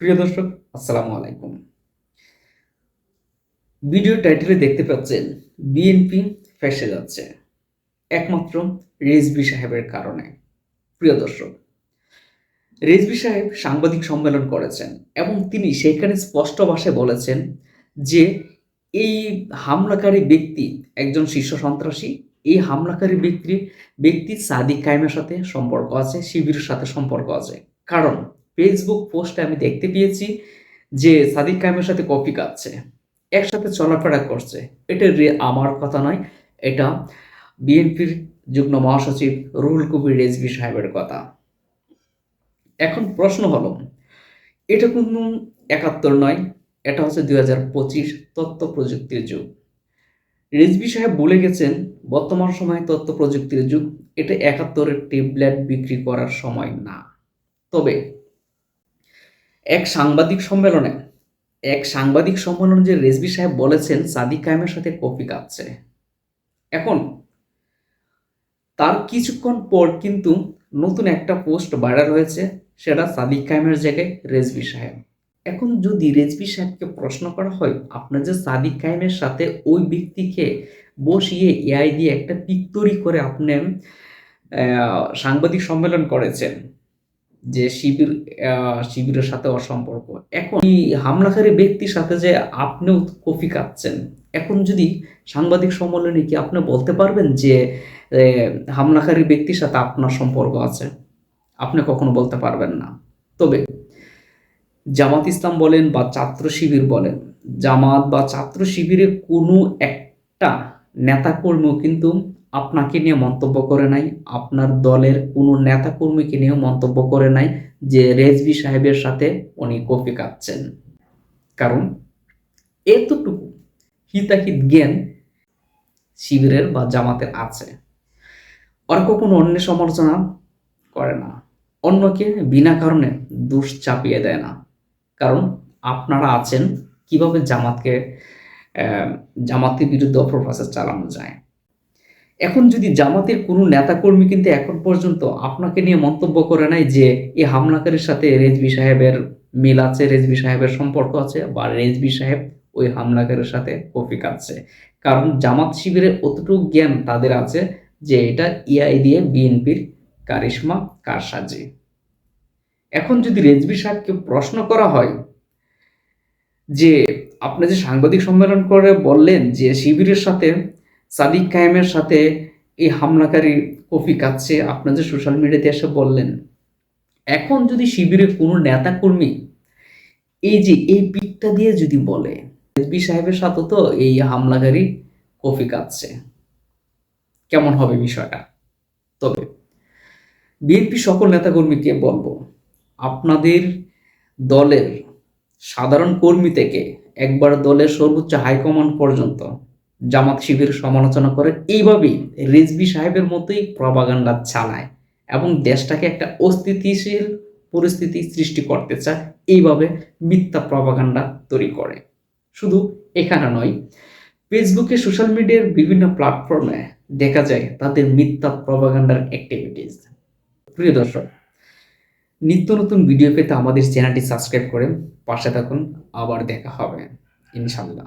প্রিয় দর্শক, আসসালামু আলাইকুম। ভিডিও টাইটেলে দেখতে পাচ্ছেন বিএনপি ফেসে যাচ্ছে, একমাত্র রেজবি সাহেবের কারণে। প্রিয় দর্শক রেজবি সাহেব সাংবাদিক সম্মেলন করেছেন এবং তিনি সেখানে স্পষ্ট ভাষায় বলেছেন যে এই হামলাকারী ব্যক্তি একজন শীর্ষ সন্ত্রাসী, এই হামলাকারী ব্যক্তি ব্যক্তি সাদিক কায়েমের সাথে সম্পর্ক আছে, শিবিরের সাথে সম্পর্ক আছে। কারণ ফেসবুক পোস্টে আমি দেখতে পেয়েছি যে সাদিক কায়েমের সাথে কপি কাটছে একসাথে চলাফেরা করছে। এটা আমার কথা নয়, এটা বিএনপির যুগ্ম মহাসচিব রুহুল কবির রেজভি সাহেবের কথা। এখন প্রশ্ন হলো, এটা কোনো একাত্তর নয়, এটা হচ্ছে দুই হাজার পঁচিশ তথ্য প্রযুক্তির যুগ। রেজবি সাহেব বলে গেছেন, বর্তমান সময়ে তথ্য প্রযুক্তির যুগ, এটা একাত্তরের ট্যাবলেট বিক্রি করার সময় না। তবে এক সাংবাদিক সম্মেলনে, এক সাংবাদিক সম্মেলনে যে রেজবি সাহেব বলেছেন, সাদিক কায়েমের সাথে কপি কাটছে এখন, তার কিছুক্ষণ পর কিন্তু নতুন একটা পোস্ট ভাইরাল হয়েছে, সেটা সাদিক কায়েমের জায়গায় রেজবি সাহেব। এখন যদি রেজবি সাহেবকে প্রশ্ন করা হয়, আপনার যে সাদিক কায়েমের সাথে ওই ব্যক্তিকে বসিয়ে এআই দিয়ে একটা পিক তৈরি করে আপনি সাংবাদিক সম্মেলন করেছেন যে শিবির শিবিরের সাথে অসম্পর্ক। এখন এই হামলাকারী ব্যক্তির সাথে যে আপনিও কফি কাটছেন এখন যদি সাংবাদিক সম্মেলনে কি আপনি বলতে পারবেন যে হামলাকারী ব্যক্তির সাথে আপনার সম্পর্ক আছে? আপনি কখনো বলতে পারবেন না। তবে জামাত ইসলাম বলেন বা ছাত্র শিবির বলেন, জামাত বা ছাত্র শিবিরের কোনো একটা নেতাকর্মীও কিন্তু আপনাকে নিয়ে মন্তব্য করে নাই, আপনার দলের কোনো নেতাকর্মীকে নিয়েও মন্তব্য করে নাই যে রেজবি সাহেবের সাথে উনি কফি কাটছেন কারণ এতটুকু হিতাহিত জ্ঞান শিবিরের বা জামাতের আছে। ওরা কখনো অন্যের সমালোচনা করে না। অন্যকে বিনা কারণে দোষ চাপিয়ে দেয় না। কারণ আপনারা আছেন, কীভাবে জামাতকে জামাতের বিরুদ্ধে অপপ্রচার চালানো যায়? এখন যদি জামাতের কোনো নেতাকর্মী কিন্তু এখন পর্যন্ত আপনাকে নিয়ে মন্তব্য করে নাই যে এই হামলাকারীর সাথে রেজবি সাহেবের মিল আছে, রেজবি সাহেবের সম্পর্ক আছে বা রেজবি সাহেব ওই হামলাকারীর সাথে কফি কাটছে কারণ জামাত শিবিরের অতটুকু জ্ঞান তাদের আছে যে এটা ইআই দিয়ে বিএনপির কারিশমা কারসাজি। এখন যদি রেজবি সাহেবকে প্রশ্ন করা হয় যে আপনি যে সাংবাদিক সম্মেলন করে বললেন যে শিবিরের সাথে সাদিক কায়েমের সাথে এই হামলাকারী কফি কাটছে আপনি যে সোশ্যাল মিডিয়াতে এসে বললেন। এখন যদি শিবিরের কোনো নেতাকর্মী এই যে এই পিকটা দিয়ে যদি বলে এসবি সাহেবের সাথে তো এই হামলাকারী কফি কাটছে কেমন হবে বিষয়টা? তবে বিএনপি সকল নেতাকর্মীকে বলব, আপনাদের দলের সাধারণ কর্মী থেকে একবার দলের সর্বোচ্চ হাইকমান্ড পর্যন্ত জামাত শিবির সমালোচনা করে এইভাবেই রিজবি সাহেবের মতোই প্রবাগান্ডা চালায় এবং দেশটাকে একটা অস্থিতিশীল পরিস্থিতি সৃষ্টি করতে চায়, এইভাবে মিথ্যা প্রবাগান্ডা তৈরি করে। শুধু এখানে নয় ফেসবুকে সোশ্যাল মিডিয়ার বিভিন্ন প্ল্যাটফর্মে দেখা যায় তাদের মিথ্যা প্রবাগান্ডার অ্যাক্টিভিটিস প্রিয় দর্শক, নিত্য নতুন ভিডিও পেতে আমাদের চ্যানেলটি সাবস্ক্রাইব করে পাশে থাকুন, আবার দেখা হবে, ইনশাল্লাহ।